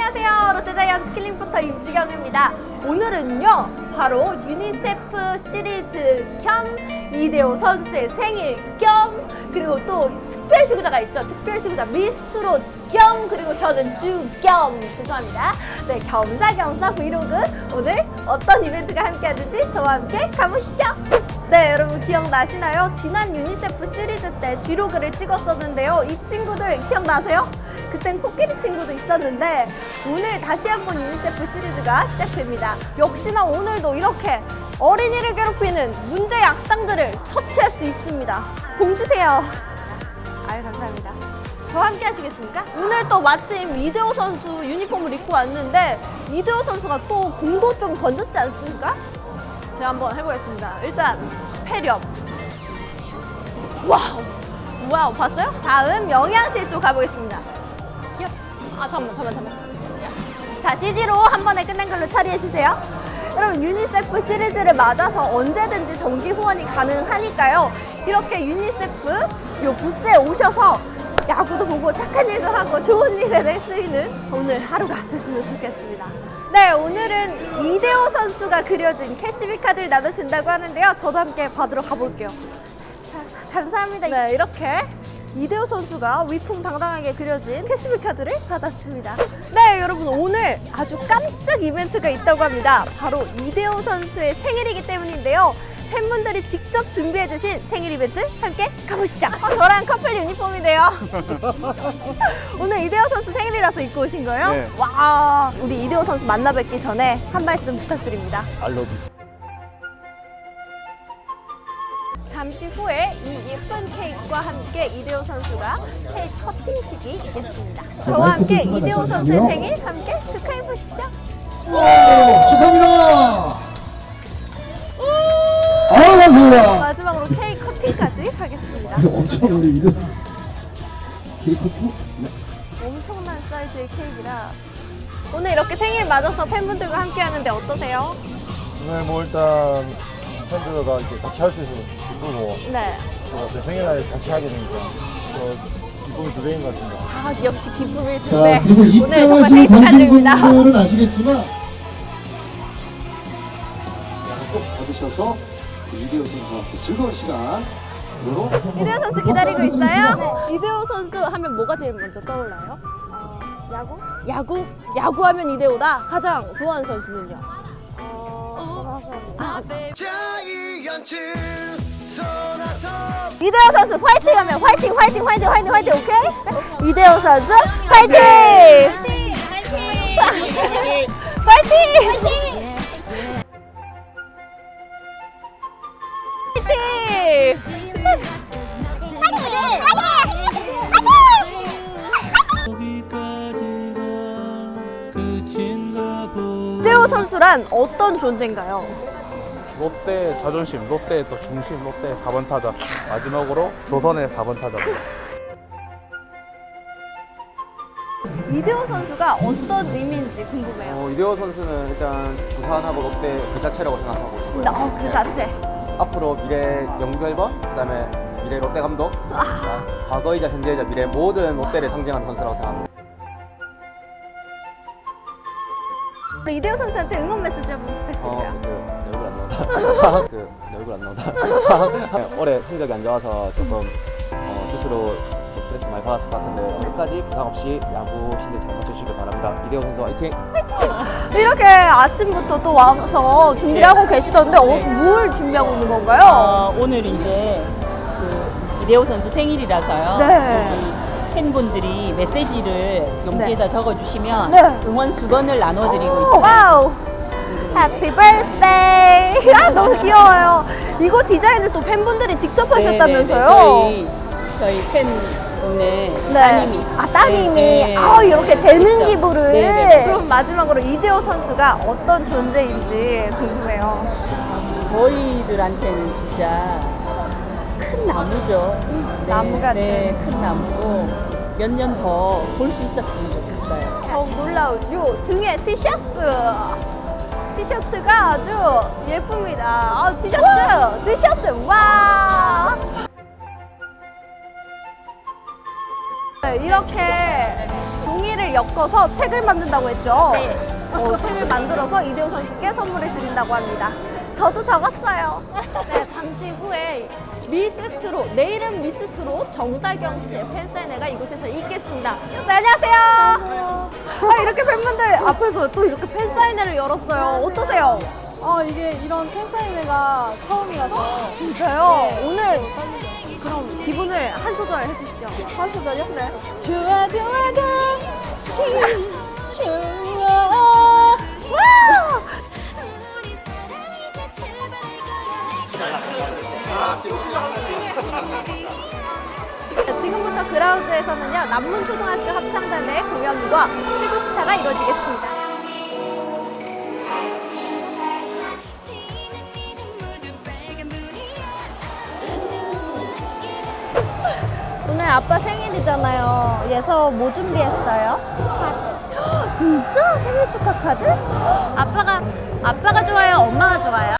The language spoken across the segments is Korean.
안녕하세요. 롯데자이언츠 킬링포터 임지경입니다. 오늘은요, 바로 유니세프 시리즈 겸 이대호 선수의 생일 겸 그리고 또 특별 시구자가 있죠. 특별 시구자 미스트롯 겸 그리고 저는 주겸 죄송합니다. 네, 겸사겸사 브이로그 오늘 어떤 이벤트가 함께 하는지 저와 함께 가보시죠. 네, 여러분 기억나시나요? 지난 유니세프 시리즈 때 쥐로그를 찍었었는데요. 이 친구들 기억나세요? 그땐 코끼리 친구도 있었는데 오늘 다시 한번 유니세프 시리즈가 시작됩니다. 역시나 오늘도 이렇게 어린이를 괴롭히는 문제 악당들을 처치할 수 있습니다. 공 주세요. 아유 감사합니다. 저와 함께 하시겠습니까? 오늘 또 마침 이대호 선수 유니폼을 입고 왔는데 이대호 선수가 또 공도 좀 던졌지 않습니까? 제가 한번 해보겠습니다. 일단 패렴. 와우. 와우 봤어요? 다음 영양실 쪽 가보겠습니다. 야, 아 잠깐만 잠깐만. 자 CG로 한 번에 끝낸 걸로 처리해 주세요. 여러분 유니세프 시리즈를 맞아서 언제든지 정기 후원이 가능하니까요. 이렇게 유니세프 요 부스에 오셔서 야구도 보고 착한 일도 하고 좋은 일에 있는 오늘 하루가 됐으면 좋겠습니다. 네, 오늘은 이대호 선수가 그려진 캐시비 카드를 나눠준다고 하는데요. 저도 함께 받으러 가볼게요. 자, 감사합니다. 네, 이렇게 이대호 선수가 위풍당당하게 그려진 캐시비 카드를 받았습니다. 네, 여러분 오늘 아주 깜짝 이벤트가 있다고 합니다. 바로 이대호 선수의 생일이기 때문인데요. 팬분들이 직접 준비해주신 생일 이벤트 함께 가보시죠. 어, 저랑 커플 유니폼이네요. 오늘 이대호 선수 생일이라서 입고 오신 거예요? 네. 와, 우리 이대호 선수 만나 뵙기 전에 한 말씀 부탁드립니다. 알러뷰. 후에 이 예쁜 케이크와 함께 이대호 선수가 케이크 커팅식이 있겠습니다. 저와 함께 이대호 선수의 생일 함께 축하해 보시죠. 축하합니다. 아유, 감사합니다. 마지막으로 케이크 커팅까지 하겠습니다. 이거 엄청 우리 이들 케이크 투? 엄청난 사이즈의 케이크라 오늘 이렇게 생일 맞아서 팬분들과 함께 하는데 어떠세요? 오늘 뭐 일단 팬들과 이렇게 같이 할 수 있어서 기쁘고 네. 또제 생일날 같이 하게 되니까 또 기쁨이 두 배인 것 같습니다. 아 역시 기쁨이 자, 두배 그리고 오늘 정말 입장하시는 생일 축하드립니다. 관중분들은 아시겠지만 꼭 받으셔서 이대호 선수와 함께 즐거운 시간 으로 이대호 선수 기다리고 있어요? 이대호 선수 하면 뭐가 제일 먼저 떠올라요? 야구? 야구? 야구 하면 이대호다. 가장 좋아하는 선수는요? 아, 이 대호 선수 화이팅 하면 화이팅 화이팅 화이팅 화이팅 화이팅 오케이? 이대호 선수 화이팅! 화이팅! 화이팅! 화이팅! 보 이대호 선수란 어떤 존재인가요? 롯데 자존심, 롯데 또 중심, 롯데 4번 타자. 마지막으로 조선의 4번 타자입니다. 이대호 선수가 어떤 의미인지 궁금해요. 어, 이대호 선수는 일단 부산하고 롯데 그 자체라고 생각하고 있고요. 어, 그 자체. 앞으로 미래 앨범, 그다음에 미래 롯데 감독, 아, 과거이자 현재이자 미래 모든 롯데를 상징하는 선수라고 생각합니다. 우리 이대호 선수한테 응원 메시지 한번 어, 부탁드려요. 그, 안 나온다. 그, 내 얼굴 안 나온다. 네, 올해 성적이 안 좋아서 조금 어, 스스로 좀 스트레스 많이 받았을 것 같은데 끝까지 부상 없이 야구 시즌 잘 마쳐주시길 바랍니다. 이대호 선수 화이팅! 이렇게 아침부터 또 와서 준비를 하고 계시던데 어, 뭘 준비하고 있는 건가요? 어, 오늘 이제 그 이대호 선수 생일이라서요. 네. 우리 팬분들이 메시지를 용지에다 적어주시면 네. 응원 수건을 나눠드리고 오, 있어요. 와우. 해피 birthday. 아, 너무 귀여워요. 이거 디자인을 또 팬분들이 직접 하셨다면서요? 네, 네, 네. 저희 저희 팬 오늘 네. 따님이 아, 따님이. 네, 네. 아, 이렇게 재능. 기부를. 네, 네. 그럼 마지막으로 이대호 선수가 어떤 존재인지 궁금해요. 저희들한테는 진짜 큰 나무죠. 네, 나무 같은. 네, 큰 나무고 몇 년 더 볼 수 있었으면 좋겠어요. 더욱 놀라운 요 등에 티셔츠. 티셔츠가 아주 예쁩니다. 아, 티셔츠, 티셔츠, 와! 네, 이렇게 종이를 엮어서 책을 만든다고 했죠? 네. 어, 책을 만들어서 이대호 선수께 선물을 드린다고 합니다. 저도 적었어요. 네, 잠시 후에 미스트로, 내일은 미스트로 정다경 씨의 팬사인회가 이곳에서 있겠습니다. 네, 안녕하세요. 아, 이렇게 팬분들 앞에서 또 이렇게 팬사인회를 열었어요. 어떠세요? 어, 이게 이런 팬사인회가 처음이라서. 진짜요? 오늘 그럼 기분을 한 소절 해주시죠. 한 소절요? 네. 좋아, 좋아, 당신, 좋아. 지금부터 그라운드에서는요 남문초등학교 합창단의 공연과 시구스타가 이루어지겠습니다. 오늘 아빠 생일이잖아요. 그래서 뭐 준비했어요? 카드. 진짜 생일 축하 카드? 아빠가 아빠가 좋아요, 엄마가 좋아요?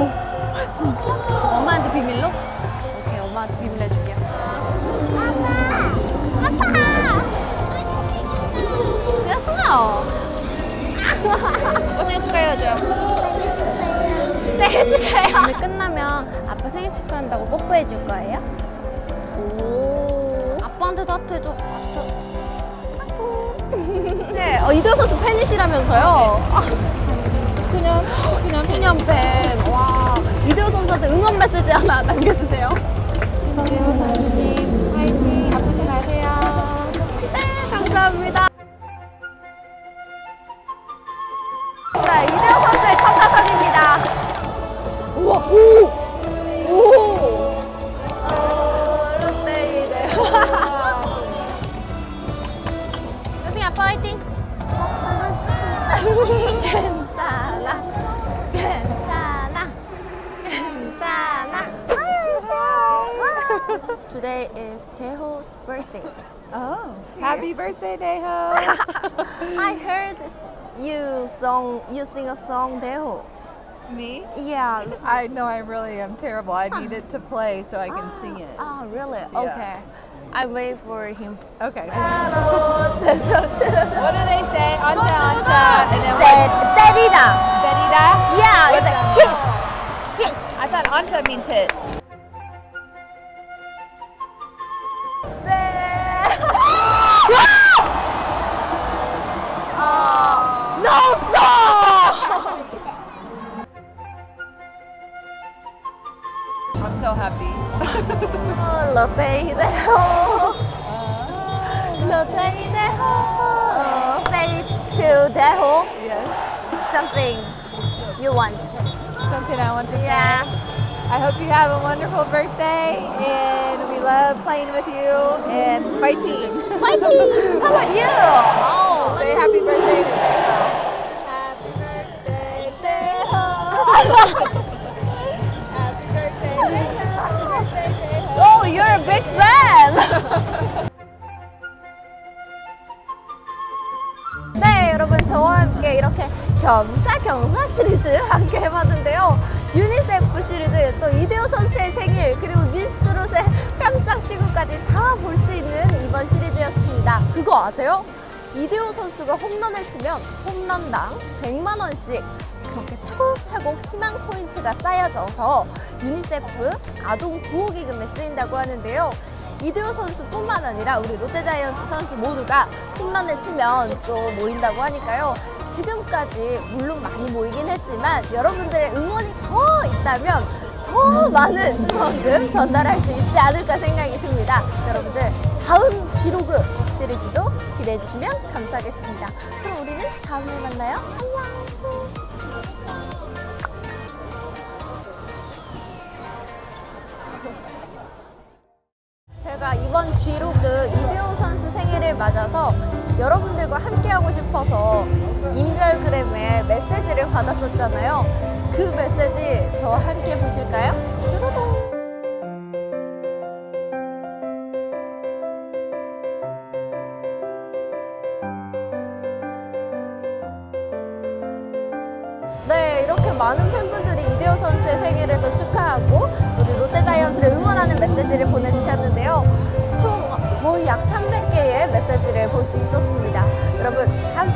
어, 진짜? 엄마한테 비밀로? 오케이, 엄마한테 비밀로 해줄게요. 아빠, 아빠. 야, 승아. 아빠 생일 축하해야죠. 생일 축하해요. 오늘 끝나면 아빠 생일 축하한다고 뽀뽀해 줄 거예요? 오. 아빠한테도 하트 해줘. 하트. 하트. 네, 어, 이도 선수 팬이시라면서요? 아, 19년, 19년 19년 팬. 와, 이대호 선수한테 응원 메시지 하나 남겨주세요. 이대호 선수님, 화이팅! 아프지 마세요. 네, 감사합니다. Birthday. Oh, happy birthday, Deho. I heard you song you sing a song Deho. Me? Yeah. I know I really am terrible. I need it to play so I can sing it. Ah, really? Okay. I wait for him. Okay. What What do they say? Anta, anta. And then Said Sedida. Sedida? Yeah, it's a hit. Hit. I thought anta means hit. I'm so happy. 어, 롯데 이대호. 롯데 이대호. 어, Say to Deho Yes. something you want. Something I want to Yeah. say. I hope you have a wonderful birthday and we love playing with you and fighting. Fighting. How about you? Oh, Say happy birthday to Deho. Happy birthday, Deho. Oh, you're a big fan. 네, 여러분 저와 함께 이렇게 겸사겸사 시리즈 함께 해봤는데요. 유니세프 시리즈 또 이대호 선수의 생일 그리고 미스트롯의 깜짝 시구까지 다 볼 수 있는 이번 시리즈였습니다. 그거 아세요? 이대호 선수가 홈런을 치면 홈런당 100만 원씩 그렇게 차곡차곡 희망 포인트가 쌓여져서 유니세프 아동 보호기금에 쓰인다고 하는데요. 이대호 선수뿐만 아니라 우리 롯데자이언츠 선수 모두가 홈런을 치면 또 모인다고 하니까요. 지금까지 물론 많이 모이긴 했지만 여러분들의 응원이 더 있다면 더 많은 응원금 전달할 수 있지 않을까 생각이 듭니다. 여러분들 다음 G로그 시리즈도 기대해 주시면 감사하겠습니다. 그럼 우리는 다음에 만나요. 안녕. 제가 이번 G로그 이대호 선수 생일을 맞아서 여러분들과 함께하고 싶어서 인별그램에 메시지를 받았었잖아요. 그 메시지 저와 함께 보실까요? 쭈루루. 많은 팬분들이 이대호 선수의 생일을 또 축하하고 우리 롯데 자이언츠를 응원하는 메시지를 보내주셨는데요. 총 거의 약 300개의 메시지를 볼 수 있었습니다. 여러분 감